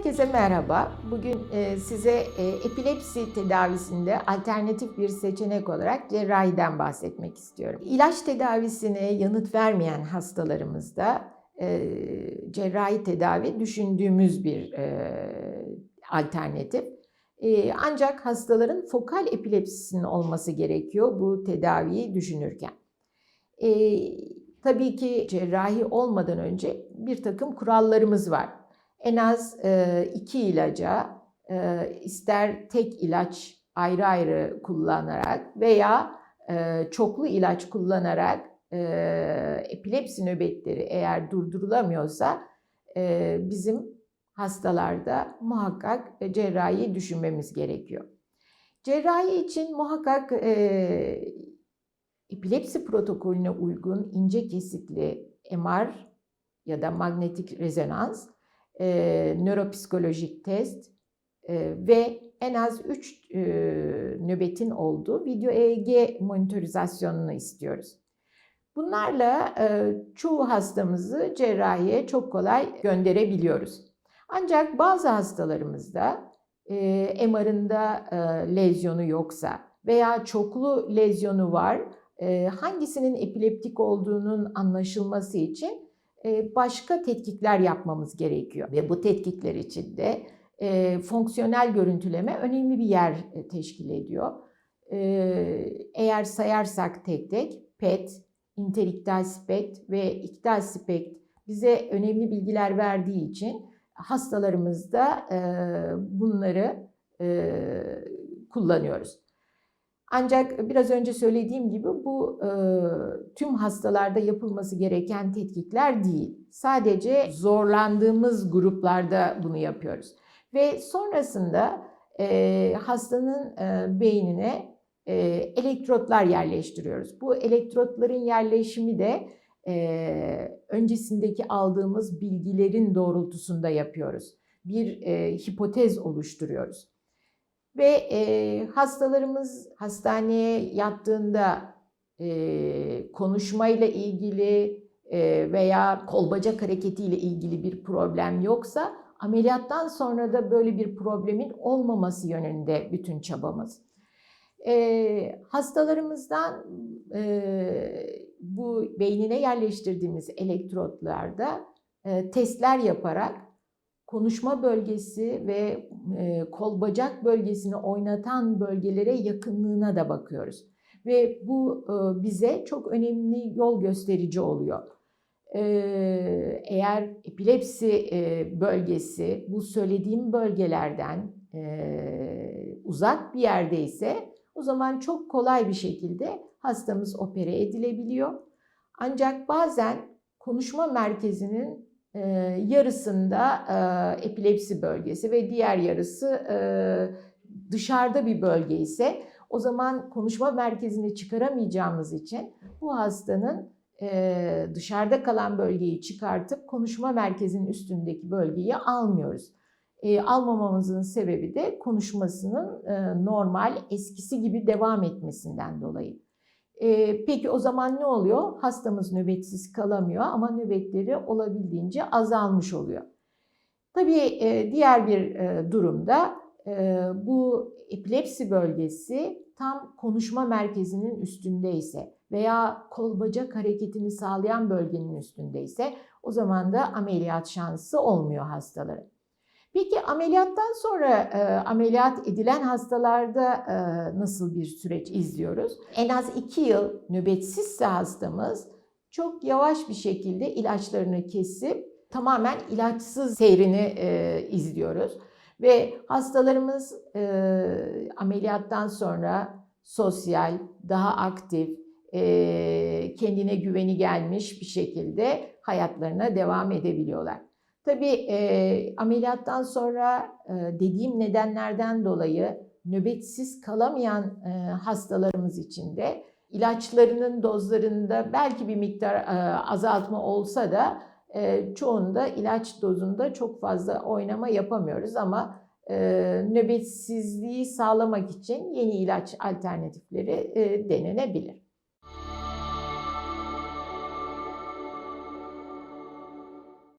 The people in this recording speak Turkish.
Herkese merhaba. Bugün e, size e, epilepsi tedavisinde alternatif bir seçenek olarak cerrahiden bahsetmek istiyorum. İlaç tedavisine yanıt vermeyen hastalarımızda e, cerrahi tedavi düşündüğümüz bir alternatif. Ancak hastaların fokal epilepsisinin olması gerekiyor bu tedaviyi düşünürken. Tabii ki cerrahi olmadan önce bir takım kurallarımız var en az e, iki ilaca e, ister tek ilaç ayrı ayrı kullanarak veya e, çoklu ilaç kullanarak e, epilepsi nöbetleri eğer durdurulamıyorsa e, bizim hastalarda muhakkak cerrahi düşünmemiz gerekiyor. Cerrahi için muhakkak e, epilepsi protokolüne uygun ince kesitli MR ya da magnetik rezonans e, nöropsikolojik test e, ve en az 3 e, nöbetin olduğu video EEG monitorizasyonunu istiyoruz. Bunlarla e, çoğu hastamızı cerrahiye çok kolay gönderebiliyoruz. Ancak bazı hastalarımızda e, MR'ında e, lezyonu yoksa veya çoklu lezyonu var, e, hangisinin epileptik olduğunun anlaşılması için başka tetkikler yapmamız gerekiyor. Ve bu tetkikler için de e, fonksiyonel görüntüleme önemli bir yer e, teşkil ediyor. Eğer sayarsak tek tek PET, interiktal spekt ve iktal spekt bize önemli bilgiler verdiği için hastalarımızda bunları kullanıyoruz. Ancak biraz önce söylediğim gibi bu e, tüm hastalarda yapılması gereken tetkikler değil. Sadece zorlandığımız gruplarda bunu yapıyoruz. Ve sonrasında e, hastanın e, beynine e, elektrotlar yerleştiriyoruz. Bu elektrotların yerleşimi de e, öncesindeki aldığımız bilgilerin doğrultusunda yapıyoruz. Bir e, hipotez oluşturuyoruz. Ve e, hastalarımız hastaneye yattığında e, konuşmayla ilgili e, veya kol bacak hareketiyle ilgili bir problem yoksa ameliyattan sonra da böyle bir problemin olmaması yönünde bütün çabamız. E, hastalarımızdan e, bu beynine yerleştirdiğimiz elektrotlarda e, testler yaparak konuşma bölgesi ve e, kol bacak bölgesini oynatan bölgelere yakınlığına da bakıyoruz. Ve bu e, bize çok önemli yol gösterici oluyor. E, eğer epilepsi bölgesi bu söylediğim bölgelerden uzak bir yerdeyse o zaman çok kolay bir şekilde hastamız opere edilebiliyor. Ancak bazen konuşma merkezinin e, yarısında e, epilepsi bölgesi ve diğer yarısı e, dışarıda bir bölge ise o zaman konuşma merkezini çıkaramayacağımız için bu hastanın e, dışarıda kalan bölgeyi çıkartıp konuşma merkezinin üstündeki bölgeyi almıyoruz. E, almamamızın sebebi de konuşmasının e, normal eskisi gibi devam etmesinden dolayı. E, peki o zaman ne oluyor? Hastamız nöbetsiz kalamıyor ama nöbetleri olabildiğince azalmış oluyor. Tabii e, diğer bir e, durumda e, bu epilepsi bölgesi tam konuşma merkezinin üstündeyse veya kol bacak hareketini sağlayan bölgenin üstündeyse o zaman da ameliyat şansı olmuyor hastaların. Peki ameliyattan sonra e, ameliyat edilen hastalarda e, nasıl bir süreç izliyoruz? En az 2 yıl nöbetsizse hastamız çok yavaş bir şekilde ilaçlarını kesip tamamen ilaçsız seyrini e, izliyoruz. Ve hastalarımız e, ameliyattan sonra sosyal, daha aktif, e, kendine güveni gelmiş bir şekilde hayatlarına devam edebiliyorlar. Tabii e, ameliyattan sonra e, dediğim nedenlerden dolayı nöbetsiz kalamayan e, hastalarımız için de ilaçlarının dozlarında belki bir miktar e, azaltma olsa da e, çoğunda ilaç dozunda çok fazla oynama yapamıyoruz ama e, nöbetsizliği sağlamak için yeni ilaç alternatifleri e, denenebilir.